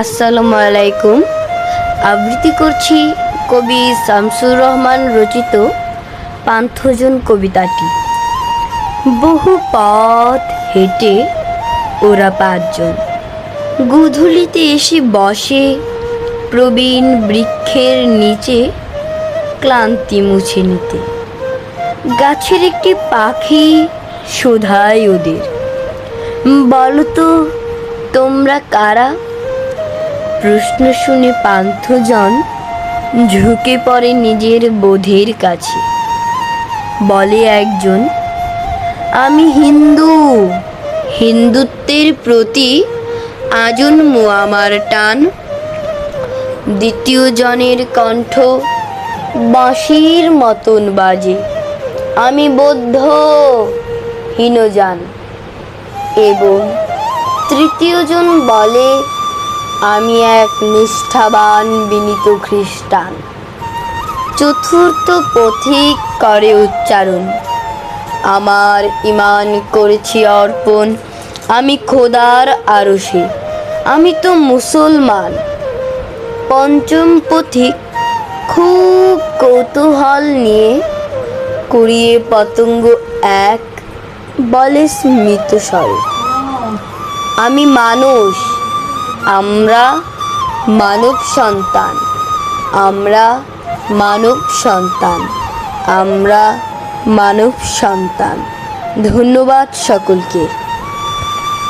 আসসালামু আলাইকুম। আবৃত্তি করছি কবি শামসুর রহমান রচিত পান্থজন কবিতাটি। বহু পথ হেঁটে ওরা পাঁচজন। গুধুলিতে এসে বসে প্রবীণ বৃক্ষের নিচে ক্লান্তি মুছে নিতে। গাছের একটি পাখি শোধায় ওদের। বলো তো, তোমরা কারা? প্রশ্ন শুনে পান্থজন ঝুঁকে পড়ে নিজের বোধের কাছে। বলে একজন, আমি হিন্দু। হিন্দুত্বের প্রতি আজন্ম আমার টান। দ্বিতীয় জনের কণ্ঠ বাঁশির মতন বাজে। আমি বৌদ্ধ। হীনজান এবং তৃতীয়জন বলে আমি এক নিষ্ঠাবান বিনীত খ্রিস্টান। চতুর্থ পথিক করে উচ্চারণ, আমার ইমান করেছি অর্পণ, আমি খোদার আরশে, আমি তো মুসলমান। পঞ্চম পথিক খুব কৌতূহল নিয়ে কুড়িয়ে পতঙ্গ এক বলে স্মিত আমি মানুষ আমরা মানব সন্তান। আমরা মানব সন্তান। আমরা মানব সন্তান। ধন্যবাদ সকলকে।